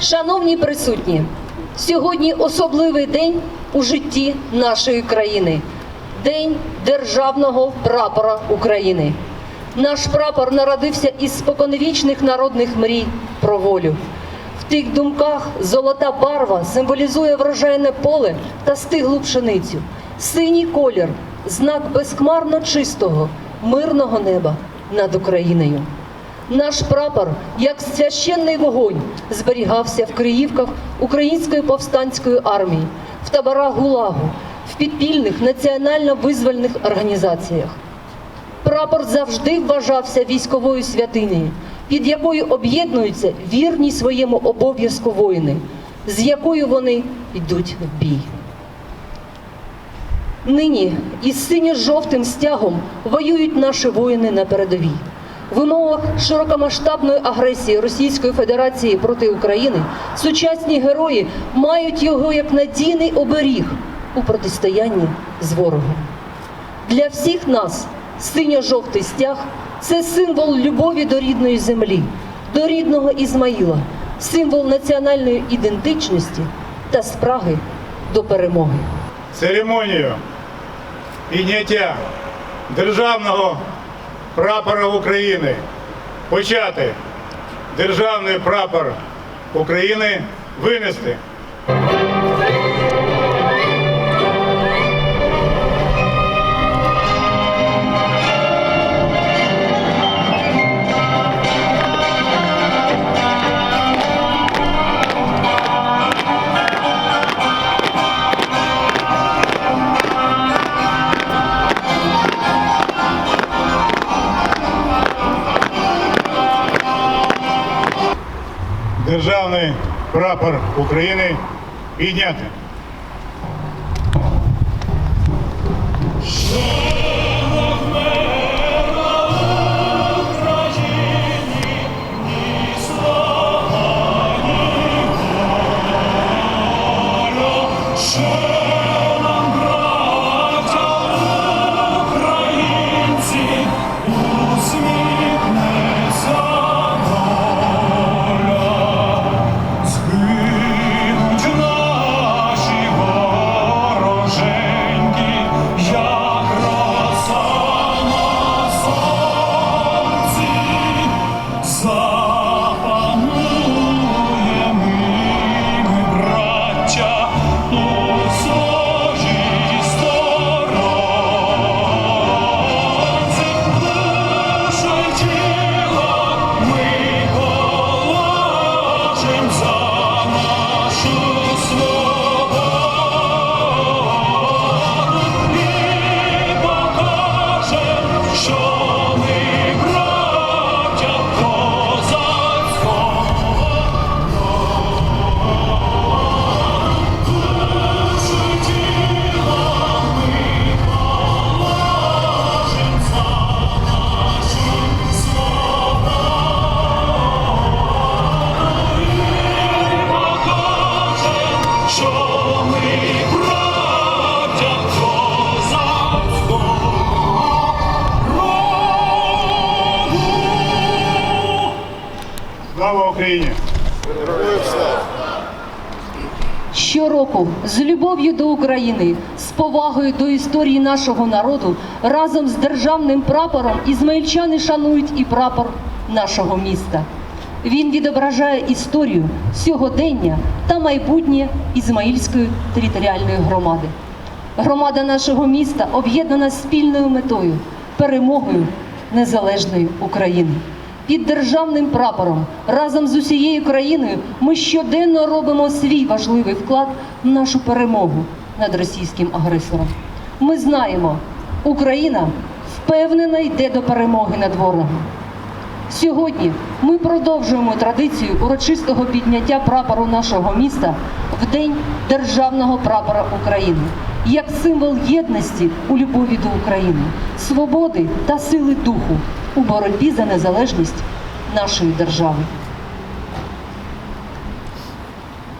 Шановні присутні, сьогодні особливий день у житті нашої країни День державного прапора України. Наш прапор народився із споконвічних народних мрій про волю. В тих думках золота барва символізує врожайне поле та стиглу пшеницю. Синій колір знак безхмарно чистого, мирного неба над Україною. Наш прапор, як священний вогонь, зберігався в Криївках Української повстанської армії, в таборах ГУЛАГу, в підпільних національно-визвольних організаціях. Прапор завжди вважався військовою святинею, під якою об'єднуються вірні своєму обов'язку воїни, з якою вони йдуть в бій. Нині із синьо-жовтим стягом воюють наші воїни на передовій. В умовах широкомасштабної агресії Російської Федерації проти України сучасні герої мають його як надійний оберіг у протистоянні з ворогом. Для всіх нас синьо-жовтий стяг це символ любові до рідної землі, до рідного Ізмаїла, символ національної ідентичності та спраги до перемоги. церемонію підняття державного прапора України почати державний прапор України винести. Державний прапор України підняти. Україні! Щороку з любов'ю до України, з повагою до історії нашого народу, разом з державним прапором ізмаїльчани шанують і прапор нашого міста. Він відображає історію, сьогодення та майбутнє Ізмаїльської територіальної громади. Громада нашого міста об'єднана спільною метою перемогою незалежної України. Під державним прапором разом з усією країною ми щоденно робимо свій важливий вклад в нашу перемогу над російським агресором. Ми знаємо, Україна впевнено йде до перемоги над ворогом. Сьогодні ми продовжуємо традицію урочистого підняття прапору нашого міста в День державного прапора України як символ єдності у любові до України, свободи та сили духу у боротьбі за незалежність нашої держави.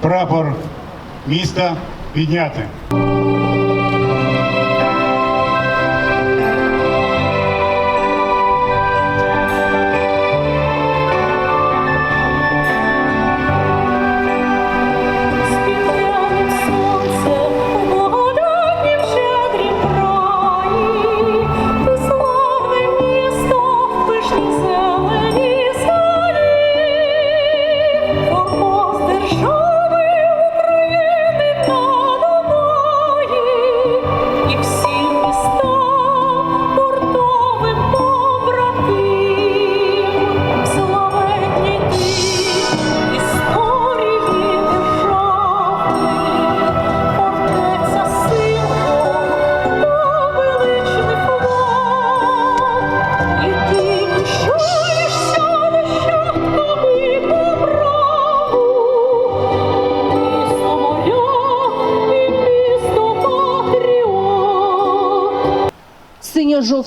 Прапор міста підняти.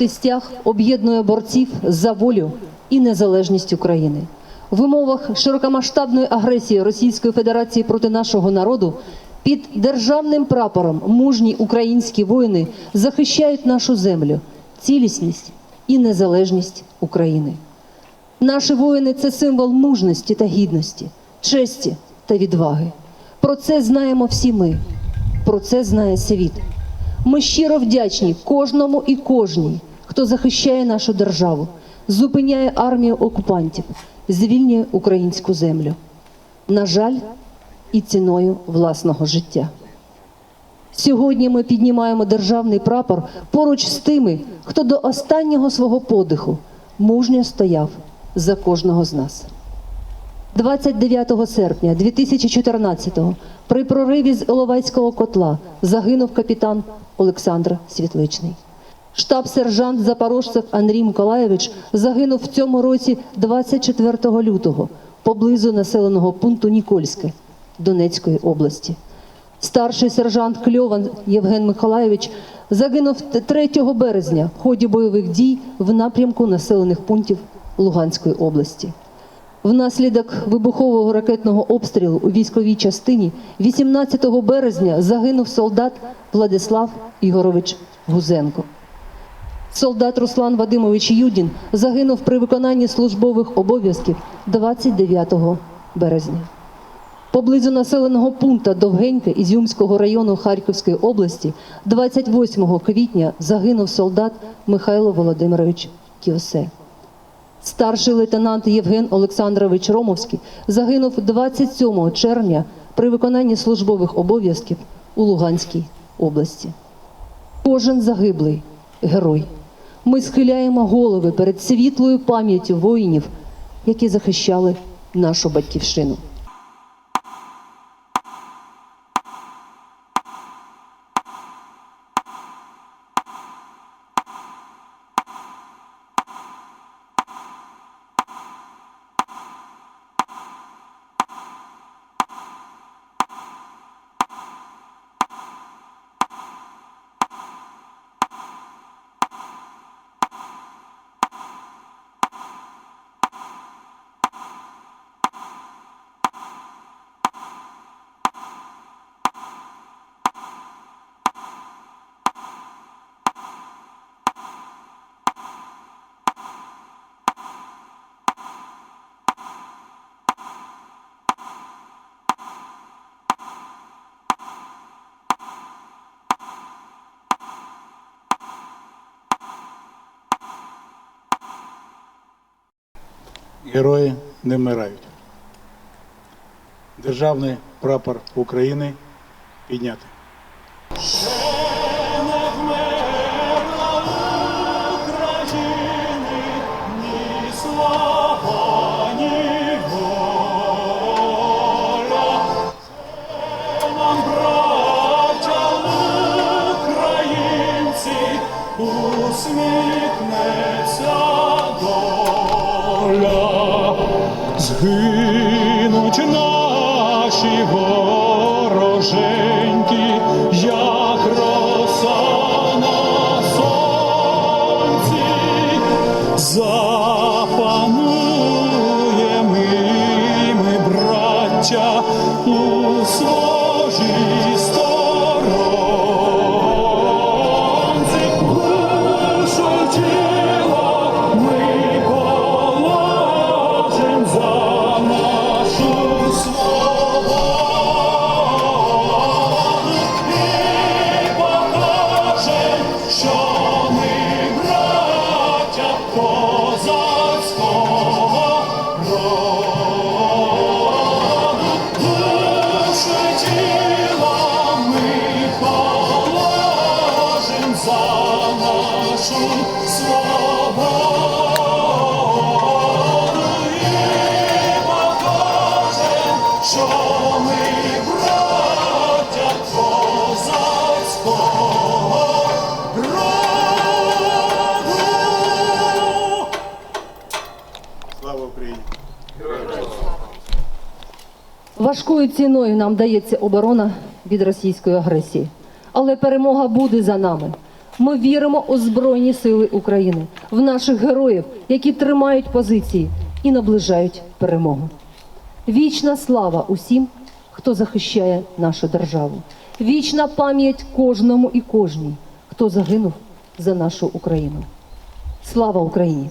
Синьо-жовтий стяг об'єднує борців за волю і незалежність України. В умовах широкомасштабної агресії Російської Федерації проти нашого народу під державним прапором мужні українські воїни захищають нашу землю, цілісність і незалежність України. Наші воїни це символ мужності та гідності, честі та відваги. Про це знаємо всі ми, про це знає світ. Ми щиро вдячні кожному і кожній, хто захищає нашу державу, зупиняє армію окупантів, звільнює українську землю. На жаль, і ціною власного життя. Сьогодні ми піднімаємо державний прапор поруч з тими, хто до останнього свого подиху мужньо стояв за кожного з нас. 29 серпня 2014-го при прориві з Іловайського котла загинув капітан Олександр Світличний. Штаб-сержант запорожцев Андрій Миколаєвич загинув в цьому році 24 лютого поблизу населеного пункту Нікольське Донецької області. Старший сержант Кльован Євген Миколаєвич загинув 3 березня в ході бойових дій в напрямку населених пунктів Луганської області. Внаслідок вибухового ракетного обстрілу у військовій частині 18 березня загинув солдат Владислав Ігорович Гузенко. Солдат Руслан Вадимович Юдін загинув при виконанні службових обов'язків 29 березня. Поблизу населеного пункту Довгеньке Ізюмського району Харківської області 28 квітня загинув солдат Михайло Володимирович Кіосе. Старший лейтенант Євген Олександрович Ромовський загинув 27 червня при виконанні службових обов'язків у Луганській області. Кожен загиблий герой. Ми схиляємо голови перед світлою пам'яттю воїнів, які захищали нашу батьківщину. Герої не вмирають. Державний прапор України підняти. Ні слава, Важкою ціною нам дається оборона від російської агресії, але перемога буде за нами. Ми віримо у Збройні Сили України, в наших героїв, які тримають позиції і наближають перемогу. Вічна слава усім, хто захищає нашу державу. Вічна пам'ять кожному і кожній, хто загинув за нашу Україну. Слава Україні!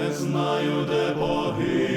Не знаю, де погину,